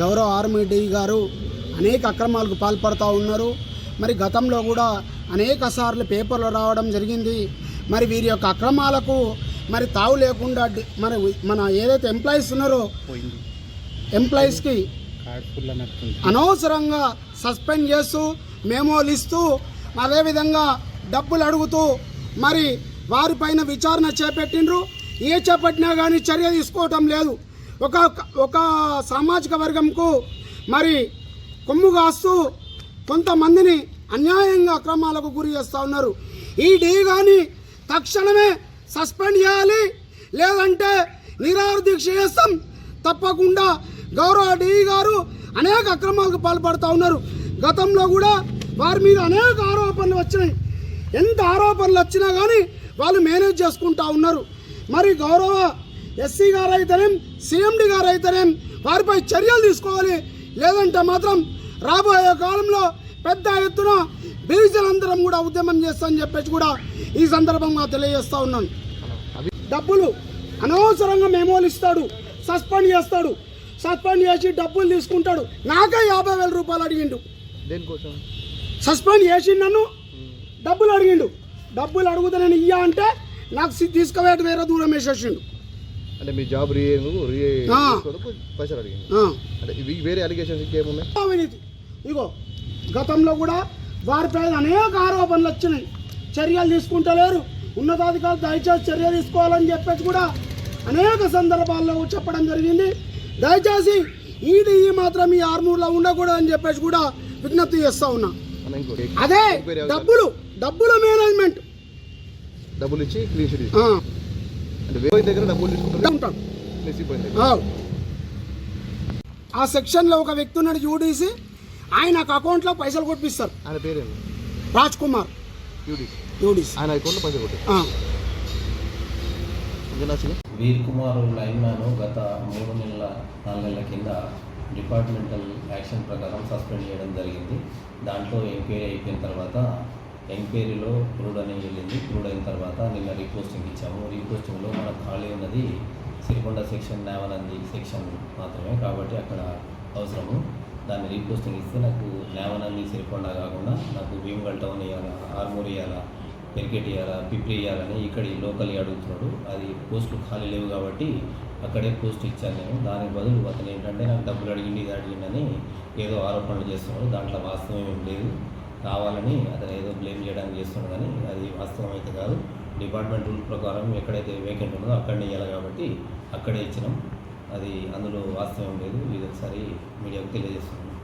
గౌరవ army D గారు అనేక అక్రమాలకు పాల్పడుతూ ఉన్నారు. మరి గతంలో కూడా అనేక సార్లు పేపర్లు రావడం జరిగింది. మరి వీరి యొక్క అక్రమాలకు మరి తావు లేకుండా మరి మన ఏదైతే ఎంప్లాయీస్ ఉన్నారో ఎంప్లాయీస్కి అనవసరంగా సస్పెండ్ చేస్తూ మెమోలు ఇస్తూ అదేవిధంగా డబ్బులు అడుగుతూ మరి వారిపైన విచారణ చేపట్టిండ్రు. ఏ చేపట్టినా కానీ చర్య తీసుకోవటం లేదు. ఒక ఒక సామాజిక వర్గంకు మరి కొమ్ము కాస్తూ కొంతమందిని అన్యాయంగా అక్రమాలకు గురి చేస్తూ ఉన్నారు. ఈ డీ కానీ తక్షణమే సస్పెండ్ చేయాలి లేదంటే నిరాహార దీక్ష చేస్తాం. తప్పకుండా గౌరవ డిఈ గారు అనేక అక్రమాలకు పాల్పడుతూ ఉన్నారు. గతంలో కూడా వారి మీద అనేక ఆరోపణలు వచ్చినాయి. ఎంత ఆరోపణలు వచ్చినా కానీ వాళ్ళు మేనేజ్ చేసుకుంటా ఉన్నారు. మరి గౌరవ ఎస్సీ గారు అయితేనేం సిఎండి గారు అయితేనేం వారిపై చర్యలు తీసుకోవాలి. లేదంటే మాత్రం రాబోయే కాలంలో పెద్ద ఎత్తున బీసీలందరం కూడా ఉద్యమం చేస్తామని చెప్పేసి కూడా ఈ సందర్భంగా తెలియజేస్తా ఉన్నాను డబ్బులు అనవసరంగా మెమోలు ఇస్తాడు సస్పెండ్ చేస్తాడు సస్పెండ్ చేసి డబ్బులు తీసుకుంటాడు. నాకే యాభై వేల రూపాయలు అడిగిండు. దేనికోసం? సస్పెండ్ చేసి నన్ను డబ్బులు అడిగిండు. డబ్బులు అడిగితే నేను ఇయ్యా అంటే నాకు తీసుకుపోయేటి వేరే దూరం వేసేసిండు. అంటే మీ జాబ్ రీ రీ ఆ. చేసుకోవడానికి పైసలు అడిగింది. ఆ. అంటే ఇవి వేరే అలిగేషన్స్ ఇంకేమున్నాయి అవినీతి ఇగో గతంలో కూడా వారిపై అనేక ఆరోపణలు వచ్చినాయి. చర్యలు తీసుకుంటలేరు ఉన్నతాధికారులు దయచేసి చర్య తీసుకోవాలని చెప్పేసి కూడా అనేక సందర్భాల్లో చెప్పడం జరిగింది. దయచేసి ఈడీ మాత్రం ఈ ఆర్మూర్లో ఉండకూడదని చెప్పేసి కూడా విజ్ఞప్తి చేస్తా ఉన్నా. అదే. డబ్బులు డబ్బుల మేనేజ్మెంట్. డబ్బులు ఇచ్చి క్లీన్ అంటే వేరే దగ్గర డబ్బులు తీసుకుంటే ఉంటాడు తీసిపోయిన దగ్గర ఆ. ఆ సెక్షన్లో ఒక వ్యక్తి ఉన్నాడు యూడీసీ. ఆయన నాకు అకౌంట్లో పైసలు కొట్టిస్తారు ఆయన పేరేంది రాజ్ కుమార్. యూడీసీ. ఆయన అకౌంట్లో పైసలు కొట్టారు. వీర్ కుమార్ లైన్మ్యాన్ గత మూడు నెలల నాలుగు నెలల కింద డిపార్ట్మెంటల్ యాక్షన్ ప్రకారం సస్పెండ్ చేయడం జరిగింది. దాంట్లో ఎంక్వైరీ అయిపోయిన తర్వాత ఎంక్వైరీలో క్రూడ్ అనేది వెళ్ళింది. క్రూడ్ అయిన తర్వాత నిన్న రీపోస్టింగ్ ఇచ్చాము. రీపోస్టింగ్లో మనకు ఖాళీ ఉన్నది సిరికొండ సెక్షన్ నేవనంది సెక్షన్ మాత్రమే కాబట్టి అక్కడ అవసరము. దాన్ని రీపోస్టింగ్ ఇస్తే నాకు నేవనంది సిరికొండ కాకుండా నాకు భీమగల్ టౌన్ ఇవ్వాలా ఆర్మూర్ ఇవ్వాలా క్రికెట్ ఇవ్వాలా పిప్రి ఇవ్వాలని ఇక్కడ ఈ లోకల్ అడుగుతున్నాడు. అది పోస్టులు ఖాళీ లేవు కాబట్టి అక్కడే పోస్ట్ ఇచ్చాను నేను. దానికి బదులు అతను ఏంటంటే నాకు డబ్బులు అడిగింది ఇది అడిగిందని ఏదో ఆరోపణలు చేస్తున్నాడు. దాంట్లో వాస్తవం ఏం లేదు. కావాలని అతను ఏదో బ్లేమ్ చేయడానికి చేస్తున్నాడు కానీ అది వాస్తవం అయితే కాదు. డిపార్ట్మెంట్ రూల్ ప్రకారం ఎక్కడైతే వేకెంట్ ఉందో అక్కడనే ఇవ్వాలి కాబట్టి అక్కడే ఇచ్చినాం. అది అందులో వాస్తవం లేదు. ఇది ఒకసారి మీడియాకు తెలియజేస్తున్నాం